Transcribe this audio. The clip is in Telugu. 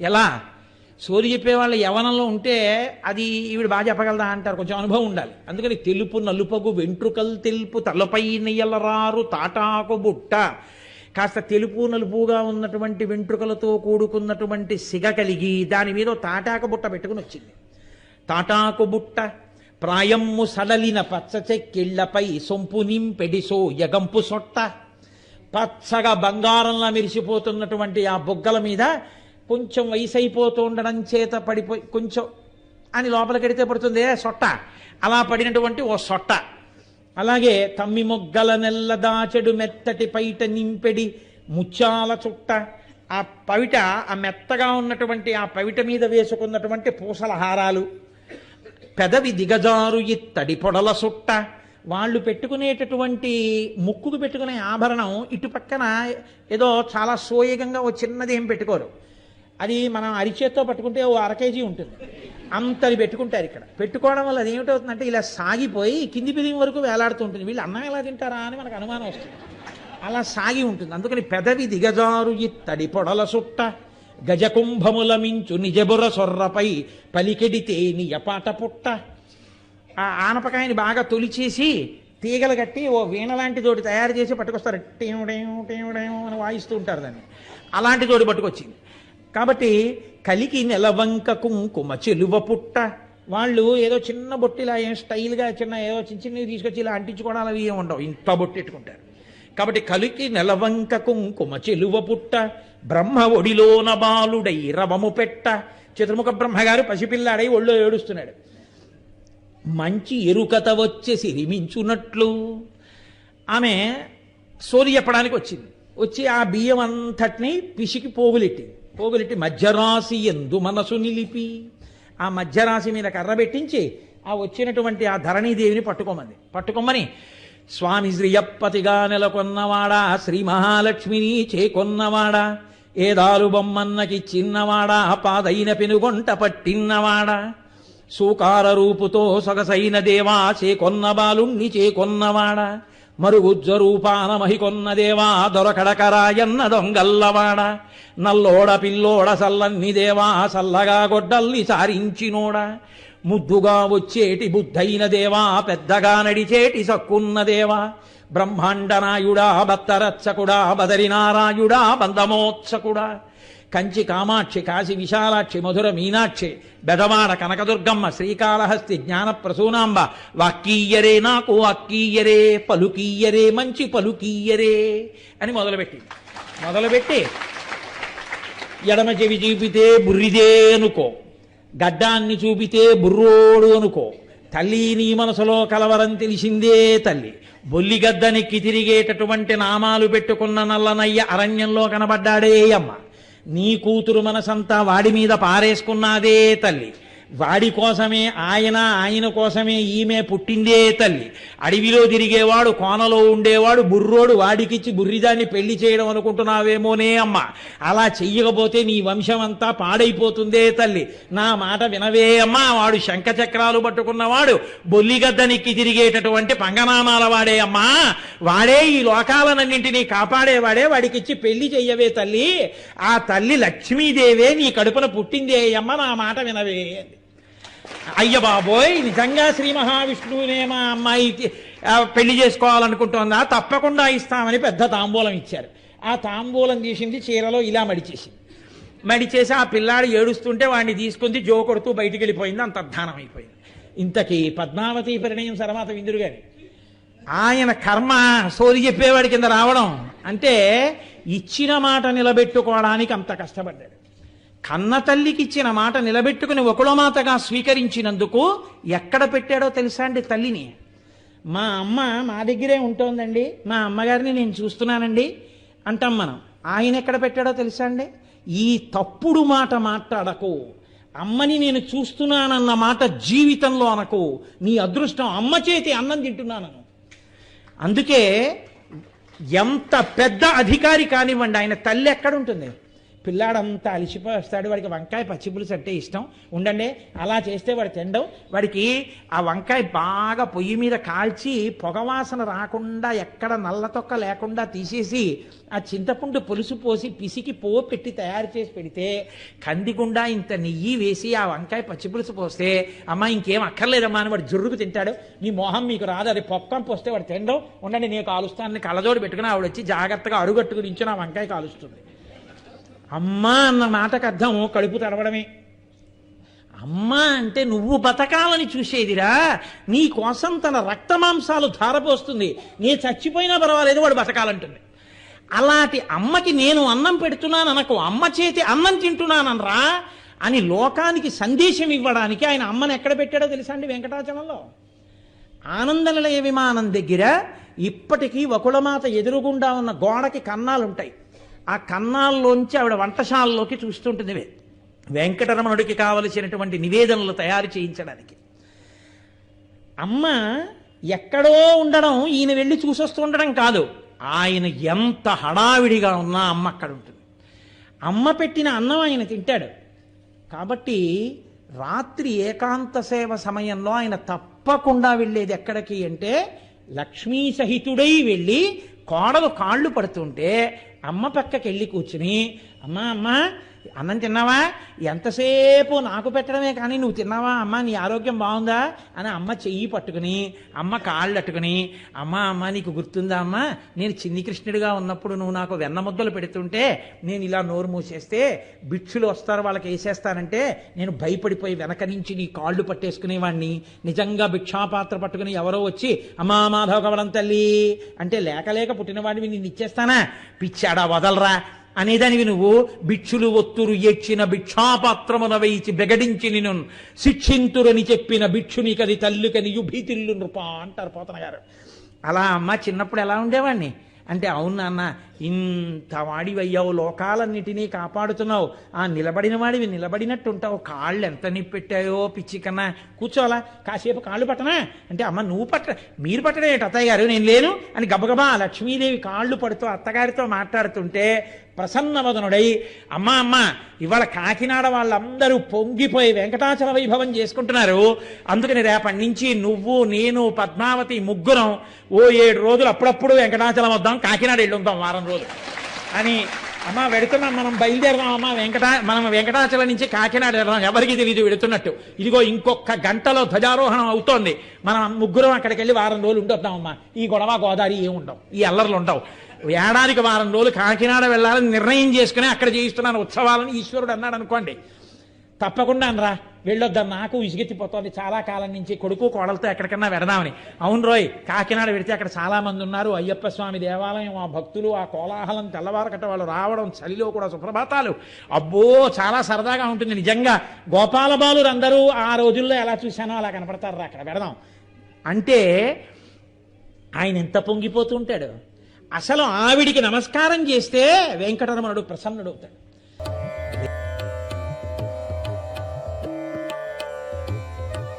ఎలా? సోది చెప్పేవాళ్ళు యవనంలో ఉంటే అది ఈవిడ బాగా చెప్పగలదా అంటారు. కొంచెం అనుభవం ఉండాలి. అందుకని తెలుపు నలుపగు వెంట్రుకలు తెలుపు తలపై నెయ్యలరారు తాటాకు బుట్ట. కాస్త తెలుపు నలుపుగా ఉన్నటువంటి వెంట్రుకలతో కూడుకున్నటువంటి సిగ కలిగి దాని మీద తాటాకు బుట్ట పెట్టుకుని వచ్చింది. తాటాకు బుట్ట ప్రాయమ్ము సడలిన పచ్చ చెక్కిళ్ళపై సొంపు నింపెడిసో యగంపు సొట్ట. పచ్చగా బంగారంలా మెరిసిపోతున్నటువంటి ఆ బొగ్గల మీద కొంచెం వయసు అయిపోతూ ఉండడం చేత పడిపోయి కొంచెం అని లోపలికెడితే పడుతుంది సొట్ట. అలా పడినటువంటి ఓ సొట్ట. అలాగే తమ్మి మొగ్గల నెల్ల దాచెడు మెత్తటి పైట నింపెడి ముత్యాల చుట్ట. ఆ పవిట ఆ మెత్తగా ఉన్నటువంటి ఆ పవిట మీద వేసుకున్నటువంటి పూసల హారాలు. పెదవి దిగజారు ఇత్తడి పొడల సుట్ట వాళ్ళు పెట్టుకునేటటువంటి ముక్కుకు పెట్టుకునే ఆభరణం ఇటు పక్కన ఏదో చాలా సోయగంగా ఓ చిన్నది ఏం పెట్టుకోరు. అది మనం అరిచేత్తో పట్టుకుంటే ఓ అర కేజీ ఉంటుంది. అంతది పెట్టుకుంటారు ఇక్కడ. పెట్టుకోవడం వల్ల అది ఏమిటవుతుందంటే ఇలా సాగిపోయి కింది పిదిం వరకు వేలాడుతూ ఉంటుంది. వీళ్ళు అన్నం ఎలా తింటారా అని మనకు అనుమానం వస్తుంది. అలా సాగి ఉంటుంది. అందుకని పెదవి దిగజారు ఇత్తడి పొడల సుట్ట. గజకుంభముల మించు నిజబుర సొర్రపై పలికెడితే నియపాట పుట్ట. ఆ ఆనపకాయని బాగా తొలిచేసి తీగలు కట్టి ఓ వీణ లాంటి తోటి తయారు చేసి పట్టుకొస్తారు. టేముడేము టేముడేము అని వాయిస్తూ ఉంటారు దాన్ని. అలాంటి తోటి పట్టుకొచ్చింది. కాబట్టి కలికి నెలవంక కుంకుమ చెలువ పుట్ట. వాళ్ళు ఏదో చిన్న బొట్టిలా ఏం స్టైల్గా చిన్న ఏదో చిన్న చిన్నవి తీసుకొచ్చి ఇలా అంటించుకోవడాలు అవి ఏమి ఉండవు. ఇంత బొట్టెట్టుకుంటారు. కాబట్టి కలికి నెలవంక కుంకుమ చెలువ పుట్ట బ్రహ్మ ఒడిలోన బాలుడై రవము పెట్ట. చతుర్ముఖ బ్రహ్మగారు పసిపిల్లాడై ఒళ్ళో ఏడుస్తున్నాడు. మంచి ఎరుకత వచ్చే సిరిమించున్నట్లు ఆమె సోది చెప్పడానికి వచ్చింది. వచ్చి ఆ బియ్యం అంతటిని పిసికి పోగులెట్టింది. పోగులెట్టి మధ్యరాశి ఎందు మనసు నిలిపి ఆ మధ్యరాశి మీద కర్ర పెట్టించి ఆ వచ్చినటువంటి ఆ ధరణీదేవిని పట్టుకోమంది. పట్టుకోమని స్వామి శ్రీయప్పతిగా నెలకొన్నవాడా శ్రీ మహాలక్ష్మిని చేకొన్నవాడా ఏదాలు బొమ్మన్నకి చిన్నవాడా పాదైన పెనుగొంట పట్టిన్నవాడా సూకార రూపుతో సొగసైన దేవా చేకొన్న బాలుణ్ణి చేకొన్నవాడా మరుగుజ్జ రూపాన మహికొన్న దొరకడకరాయన్న దొంగల్లవాడ. నల్లోడ పిల్లోడ సల్లన్ని దేవా సల్లగా గొడ్డల్ని సారించినోడ. ముద్దుగా వచ్చేటి బుద్ధైన దేవా పెద్దగా నడిచేటి సక్కున్న దేవా. బ్రహ్మాండనాయుడా బత్తరచ్చకుడా బదరినారాయుడా బంధమోత్సకుడా. కంచి కామాక్షి కాశీ విశాలాక్షి మధుర మీనాక్షి బెదవాడ కనకదుర్గమ్మ శ్రీకాళహస్తి జ్ఞాన ప్రసూనాంబ వాక్కీయరే నాకు వాక్కీయరే పలుకీయరే మంచి పలుకీయరే అని మొదలుపెట్టి. మొదలుపెట్టి ఎడమ చెవి చూపితే బుర్రిదే అనుకో గడ్డాన్ని చూపితే బుర్రోడు అనుకో తల్లి నీ మనసులో కలవరం తెలిసిందే తల్లి బొల్లిగద్దనికి తిరిగేటటువంటి నామాలు పెట్టుకున్న నల్లనయ్య అరణ్యంలో కనబడ్డాడే అమ్మ నీ కూతురు మనసంతా వాడి మీద పారేసుకున్నాదే తల్లి. వాడి కోసమే ఆయన ఆయన కోసమే ఈమె పుట్టిందే తల్లి. అడవిలో తిరిగేవాడు కోనలో ఉండేవాడు బుర్రోడు వాడికిచ్చి బుర్రిదాన్ని పెళ్ళి చేయడం అనుకుంటున్నావేమోనే అమ్మ. అలా చెయ్యకపోతే నీ వంశం అంతా పాడైపోతుందే తల్లి. నా మాట వినవే అమ్మా. వాడు శంఖచక్రాలు పట్టుకున్నవాడు బొల్లిగద్దనెక్కి తిరిగేటటువంటి పంగనామాల వాడే అమ్మా. వాడే ఈ లోకాలనన్నింటినీ కాపాడేవాడే వాడికిచ్చి పెళ్ళి చెయ్యవే తల్లి. ఆ తల్లి లక్ష్మీదేవే నీ కడుపున పుట్టిందే అమ్మ. నా మాట వినవే అంది. అయ్య బాబోయ్ నిజంగా శ్రీ మహావిష్ణువునే మా అమ్మాయికి పెళ్ళి చేసుకోవాలనుకుంటోందా? తప్పకుండా ఇస్తామని పెద్ద తాంబూలం ఇచ్చారు. ఆ తాంబూలం తీసింది చీరలో ఇలా మడిచేసింది. మడిచేసి ఆ పిల్లాడు ఏడుస్తుంటే వాడిని తీసుకుంది జో కొడుతూ బయటికి వెళ్ళిపోయింది అంతర్ధానం అయిపోయింది. ఇంతకీ పద్మావతి పరిణయం సరమాత విందురు గారి. ఆయన కర్మ సోది చెప్పేవాడి కింద రావడం అంటే ఇచ్చిన మాట నిలబెట్టుకోవడానికి అంత కష్టపడ్డాడు. కన్న తల్లికి ఇచ్చిన మాట నిలబెట్టుకుని ఒకళమాతగా స్వీకరించినందుకు ఎక్కడ పెట్టాడో తెలుసా అండి తల్లిని? మా అమ్మ మా దగ్గరే ఉంటోందండి. మా అమ్మగారిని నేను చూస్తున్నానండి. అంటాం మనం ఆయన ఎక్కడ పెట్టాడో తెలుసా అండి? ఈ తప్పుడు మాట మాట్లాడకు. అమ్మని నేను చూస్తున్నానన్న మాట జీవితంలో అనకు. నీ అదృష్టం అమ్మ చేతి అన్నం తింటున్నానను. అందుకే ఎంత పెద్ద అధికారి కానివ్వండి ఆయన తల్లి ఎక్కడుంటుంది పిల్లాడంతా అలిసిపోస్తాడు. వాడికి వంకాయ పచ్చిపులుసు అంటే ఇష్టం. ఉండండి అలా చేస్తే వాడు తినడం వాడికి ఆ వంకాయ బాగా పొయ్యి మీద కాల్చి పొగవాసన రాకుండా ఎక్కడ నల్ల తొక్క లేకుండా తీసేసి ఆ చింతపండు పులుసు పోసి పిసికి పో పెట్టి తయారు చేసి పెడితే కందిగుండా ఇంత నెయ్యి వేసి ఆ వంకాయ పచ్చిపులుసు పోస్తే అమ్మ ఇంకేం అక్కర్లేదమ్మా అని వాడు జుర్రుకు తింటాడు. మీ మొహం మీకు రాదు. అది పొక్కం పోస్తే వాడు తినడం. ఉండండి నేను కాలుస్తానని కళ్ళజోడు పెట్టుకుని ఆవిడ వచ్చి జాగ్రత్తగా అరుగట్టుకు నించుని ఆ వంకాయ కాలుస్తుంది. అమ్మ అన్న మాటకు అర్థం కడుపు తడవడమే అమ్మ అంటే నువ్వు బతకాలని చూసేదిరా. నీ కోసం తన రక్తమాంసాలు ధారపోస్తుంది. నీ చచ్చిపోయినా పర్వాలేదు వాడు బతకాలంటుంది. అలాంటి అమ్మకి నేను అన్నం పెడుతున్నాను అనకు అమ్మ చేతి అన్నం తింటున్నానరా అని లోకానికి సందేశం ఇవ్వడానికి ఆయన అమ్మని ఎక్కడ పెట్టాడో తెలుసా అండి వెంకటాచలంలో? ఆనందనిలయ విమానం దగ్గర ఇప్పటికీ వకుళమాత ఎదురుగుండా ఉన్న గోడకి కన్నాలు ఉంటాయి ఆ కన్నాల్లోంచి ఆవిడ వంటశాలలోకి చూస్తుంటుంది వెంకటరమణుడికి కావలసినటువంటి నివేదనలు తయారు చేయించడానికి. అమ్మ ఎక్కడో ఉండడం ఈయన వెళ్ళి చూసొస్తూ ఉండడం కాదు. ఆయన ఎంత హడావిడిగా ఉన్నా అమ్మ అక్కడ ఉంటుంది అమ్మ పెట్టిన అన్నం ఆయన తింటాడు. కాబట్టి రాత్రి ఏకాంత సేవ సమయంలో ఆయన తప్పకుండా వెళ్ళేది ఎక్కడికి అంటే లక్ష్మీ సహితుడై వెళ్ళి కోడలు కాళ్ళు పడుతుంటే అమ్మ పక్కకి వెళ్ళి కూర్చుని అమ్మ అమ్మ అన్నం తిన్నావా? ఎంతసేపు నాకు పెట్టడమే కానీ నువ్వు తిన్నావా? అమ్మ నీ ఆరోగ్యం బాగుందా? అని అమ్మ చెయ్యి పట్టుకుని అమ్మ కాళ్ళు అట్టుకుని అమ్మ అమ్మ నీకు గుర్తుందా అమ్మ? నేను చిన్ని కృష్ణుడిగా ఉన్నప్పుడు నువ్వు నాకు వెన్న ముద్దలు పెడుతుంటే నేను ఇలా నోరు మూసేస్తే భిక్షులు వస్తారు వాళ్ళకి వేసేస్తానంటే నేను భయపడిపోయి వెనక నుంచి నీ కాళ్ళు పట్టేసుకునేవాడిని నిజంగా భిక్షాపాత్ర పట్టుకుని ఎవరో వచ్చి అమ్మా మాధవ కవడం తల్లి అంటే లేక లేక పుట్టినవాడివి నేను ఇచ్చేస్తానా? పిచ్చాడా వదలరా? అనేదానివి నువ్వు భిక్షులు ఒత్తురు ఎచ్చిన భిక్షాపాత్రమున వేయిచి బెగడించి నిన్ను శిక్షింతురని చెప్పిన భిక్షుని కది తల్లుకని యుభీతిల్లు నృప అంటారు పోతన గారు అలా అమ్మ చిన్నప్పుడు ఎలా ఉండేవాడిని అంటే అవును నాన్న ఇంత వాడివయ్యావు లోకాలన్నిటినీ కాపాడుతున్నావు ఆ నిలబడిన వాడివి నిలబడినట్టు ఉంటావు కాళ్ళు ఎంత నిప్పెట్టాయో పిచ్చి కన్నా. కూర్చోవాలా? కాసేపు కాళ్ళు పట్టనా? అంటే అమ్మ నువ్వు పట్ట మీరు పట్టడం ఏంటి అత్తయ్య గారు? నేను లేను అని గబగబా లక్ష్మీదేవి కాళ్ళు పడుతూ అత్తగారితో మాట్లాడుతుంటే ప్రసన్నవదనుడై అమ్మా అమ్మ ఇవాళ కాకినాడ వాళ్ళందరూ పొంగిపోయి వెంకటాచల వైభవం చేసుకుంటున్నారు. అందుకని రేపటి నుంచి నువ్వు నేను పద్మావతి ముగ్గురం ఓ ఏడు రోజులు అప్పుడప్పుడు వెంకటాచలం వద్దాం కాకినాడ వెళ్ళి ఉందాం వారం రోజులు. అని అమ్మ వెడుతున్నాం మనం బయలుదేరదాం అమ్మ వెంకటా మనం వెంకటాచలం నుంచి కాకినాడ వెళ్దాం ఎవరికి తెలియదు వెడుతున్నట్టు. ఇదిగో ఇంకొక గంటలో ధ్వజారోహణం అవుతోంది. మనం ముగ్గురం అక్కడికి వెళ్ళి వారం రోజులు ఉండొద్దామమ్మా ఈ గొడవ గోదావరి ఏముండవు ఈ అల్లర్లు ఉండవు. ఏడాదికి వారం రోజులు కాకినాడ వెళ్ళాలని నిర్ణయం చేసుకుని అక్కడ చేయిస్తున్నాను ఉత్సవాలని ఈశ్వరుడు అన్నాడు అనుకోండి. తప్పకుండా అనరా వెళ్ళొద్దా? నాకు విసిగెత్తిపోతుంది. చాలా కాలం నుంచి కొడుకు కోడలతో ఎక్కడికన్నా వెడదామని అవును రోయ్ కాకినాడ పెడితే అక్కడ చాలా మంది ఉన్నారు. అయ్యప్ప స్వామి దేవాలయం ఆ భక్తులు ఆ కోలాహలం తెల్లవారకట వాళ్ళు రావడం చలిలో కూడా సుప్రభాతాలు. అబ్బో చాలా సరదాగా ఉంటుంది. నిజంగా గోపాల బాలురు అందరూ ఆ రోజుల్లో ఎలా చూశానో అలా కనపడతారు అక్కడ వెడదాం అంటే ఆయన ఎంత పొంగిపోతూ ఉంటాడు? అసలు ఆవిడికి నమస్కారం చేస్తే వెంకటరమణుడు ప్రసన్నుడవుతాడు.